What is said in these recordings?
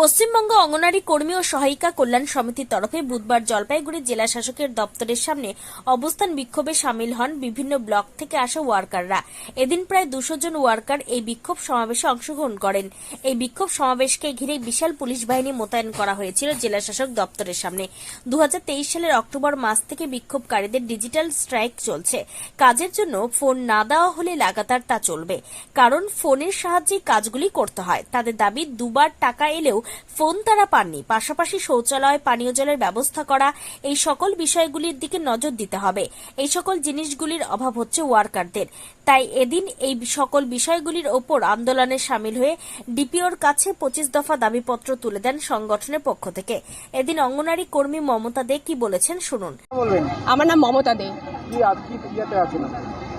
পশ্চিমবঙ্গ অঙ্গনারী কর্মী ও সহায়িকা কল্যাণ সমিতির তরফে বুধবার জলপাইগুড়ি জেলা শাসকের দপ্তরের সামনে অবস্থান বিক্ষোভে সামিল হন বিভিন্ন ব্লক থেকে আসা ওয়ার্কাররা। এদিন প্রায় দুশো জন ওয়ার্কার এই বিক্ষোভ সমাবেশে অংশগ্রহণ করেন। এই বিক্ষোভ সমাবেশকে ঘিরে বিশাল পুলিশ বাহিনী মোতায়েন করা হয়েছিল জেলা শাসক দপ্তরের সামনে। দু হাজার তেইশ সালের অক্টোবর মাস থেকে বিক্ষোভকারীদের ডিজিটাল স্ট্রাইক চলছে। কাজের জন্য ফোন না দেওয়া হলে লাগাতার তা চলবে। কারণ ফোনের সাহায্যে কাজগুলি করতে হয়। তাদের দাবি, দুবার টাকা এলেও ফোন তারা পাননি। পাশাপাশি শৌচালয় পানীয় জলের ব্যবস্থা করা এই সকল বিষয়গুলির দিকে নজর দিতে হবে। এই সকল জিনিসগুলির অভাব হচ্ছে ওয়ার্কারদের। তাই এদিন এই সকল বিষয়গুলির ওপর আন্দোলনে সামিল হয়ে ডিপিওর কাছে পঁচিশ দফা দাবিপত্র তুলে দেন সংগঠনের পক্ষ থেকে। এদিন অঙ্গনারী কর্মী মমতা দে কি বলেছেন শুনুন। বলবেন? আমার নাম মমতা দে?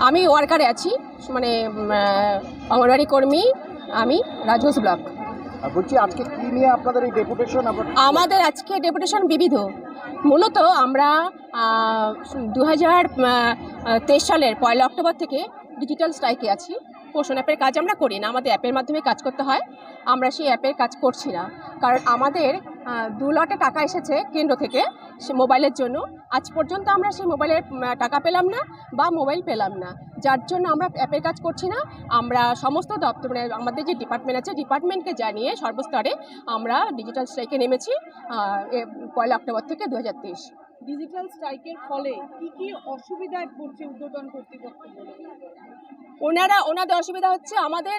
আমি ওয়ার্কারে আছি মানে অঙ্গনওয়াড়ি কর্মী আমি রাজঘোষ ব্লক। বলছি, আজকে কি নিয়ে আপনাদের এই ডেপুটেশন আমাদের আজকে ডেপুটেশন বিবিধ। মূলত আমরা দু হাজার তেইশ সালের পয়লা অক্টোবর থেকে ডিজিটাল স্ট্রাইকে আছি। পোষণ অ্যাপের কাজ আমরা করি না, আমাদের অ্যাপের মাধ্যমে কাজ করতে হয়। আমরা সেই অ্যাপের কাজ করছি না। কারণ আমাদের দু লটে টাকা এসেছে কেন্দ্র থেকে সে মোবাইলের জন্য। আজ পর্যন্ত আমরা সেই মোবাইলের টাকা পেলাম না বা মোবাইল পেলাম না। যার জন্য আমরা অ্যাপের কাজ করছি না। আমরা সমস্ত দপ্তর মানে আমাদের যে ডিপার্টমেন্ট আছে, ডিপার্টমেন্টকে জানিয়ে সর্বস্তরে আমরা ডিজিটাল স্ট্রাইকে নেমেছি পয়লা অক্টোবর থেকে দু হাজার তেইশ। ডিজিটাল স্ট্রাইকের ফলে কি কি অসুবিধায় পড়ছে উদ্বোধন কর্তৃপক্ষ ওনারা ওনাদের অসুবিধা হচ্ছে আমাদের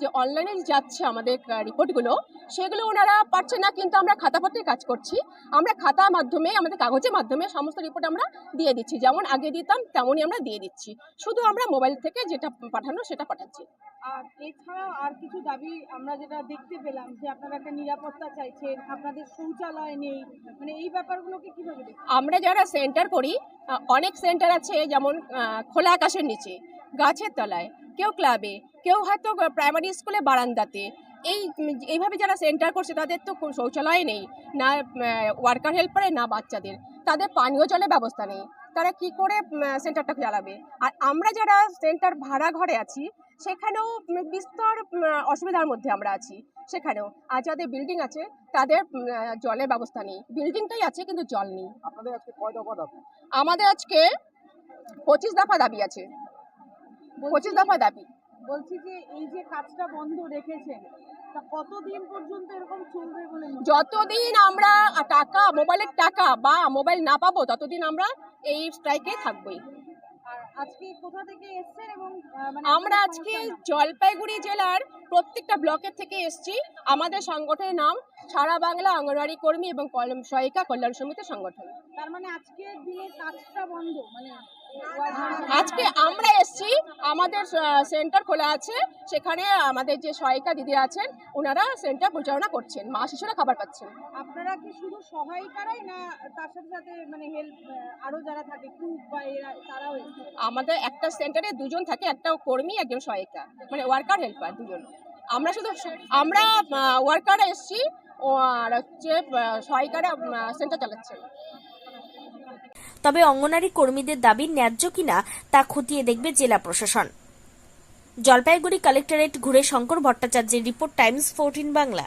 যে অনলাইনে যাচ্ছে আমাদের রিপোর্টগুলো সেগুলো ওনারা পারছে না কিন্তু আমরা খাতাপত্রে কাজ করছি। আমরা খাতার মাধ্যমে আমাদের কাগজের মাধ্যমে সমস্ত রিপোর্ট আমরা দিয়ে দিচ্ছি। যেমন আগে দিতাম তেমনই আমরা দিয়ে দিচ্ছি। শুধু আমরা মোবাইল থেকে যেটা পাঠানো সেটা পাঠাচ্ছি। আর এছাড়াও আর কিছু দাবি আমরা যেটা দেখতে পেলাম যে আপনারা একটা নিরাপত্তা চাইছেন আপনাদের শৌচালয় নেই মানে এই ব্যাপারগুলোকে কীভাবে আমরা যারা সেন্টার করি অনেক সেন্টার আছে যেমন খোলা আকাশের নিচে। গাছের তলায় কেউ ক্লাবে কেউ হয়তো প্রাইমারি স্কুলে বারান্দাতে। এই এইভাবে যারা সেন্টার করছে তাদের তো শৌচালয় নেই না ওয়ার্কার হেল্পারে না বাচ্চাদের। তাদের পানীয় জলের ব্যবস্থা নেই। তারা কি করে সেন্টারটা চালাবে? আর আমরা যারা সেন্টার ভাড়া ঘরে আছি সেখানেও বিস্তর অসুবিধার মধ্যে আমরা আছি। সেখানেও। আর যাদের বিল্ডিং আছে তাদের জলের ব্যবস্থা নেই। বিল্ডিংটাই আছে কিন্তু জল নেই। আপনাদের আজকে কয় আমাদের আজকে পঁচিশ দফা দাবি আছে। পঁচিশ দফা দাবি। বলছি যে এই যে কাজটা বন্ধ রেখেছেন কতদিন পর্যন্ত এরকম চলবে বলে যতদিন আমরা টাকা মোবাইলের টাকা বা মোবাইল না পাবো ততদিন আমরা এই স্ট্রাইকে থাকবোই। আজকে কোথা থেকে এসছেন এবং মানে আমরা আজকে জলপাইগুড়ি জেলার প্রত্যেকটা ব্লকের থেকে এসেছি। আমাদের সংগঠনের নাম সারা বাংলা অঙ্গনওয়াড়ি কর্মী এবং সহায়িকা কল্যাণ সমিতি সংগঠন। তার মানে আজকের দিনে কাজটা বন্ধ মানে আজকে আমরা এসেছি আমাদের সেন্টার খোলা আছে। সেখানে আমাদের যে সহায়িকা দিদি আছেন ওনারা সেন্টার পরিচালনা করছেন। মা শিশুরা খাবার পাচ্ছেন। আপনারা কি শুধু সহায়িকারাই না তার সাথে সাথে মানে হেল্প আরও যারা থাকে কুক বা এরা তারাও? আমাদের একটা সেন্টারে দুজন থাকে একটা কর্মী একজন সহায়িকা। মানে ওয়ার্কার হেল্পার দুজন। আমরা শুধু আমরা ওয়ার্কার এসছি ও আর হচ্ছে সহায়িকারা সেন্টার চালাচ্ছে তবে অঙ্গনারী কর্মীদের দাবি ন্যায্য কিনা তা খতিয়ে দেখবে জেলা প্রশাসন। জলপাইগুড়ি কালেক্টরেট ঘুরে শঙ্কর ভট্টাচার্যের রিপোর্ট, টাইমস ফোরটিন বাংলা।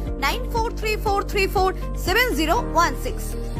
9434347016.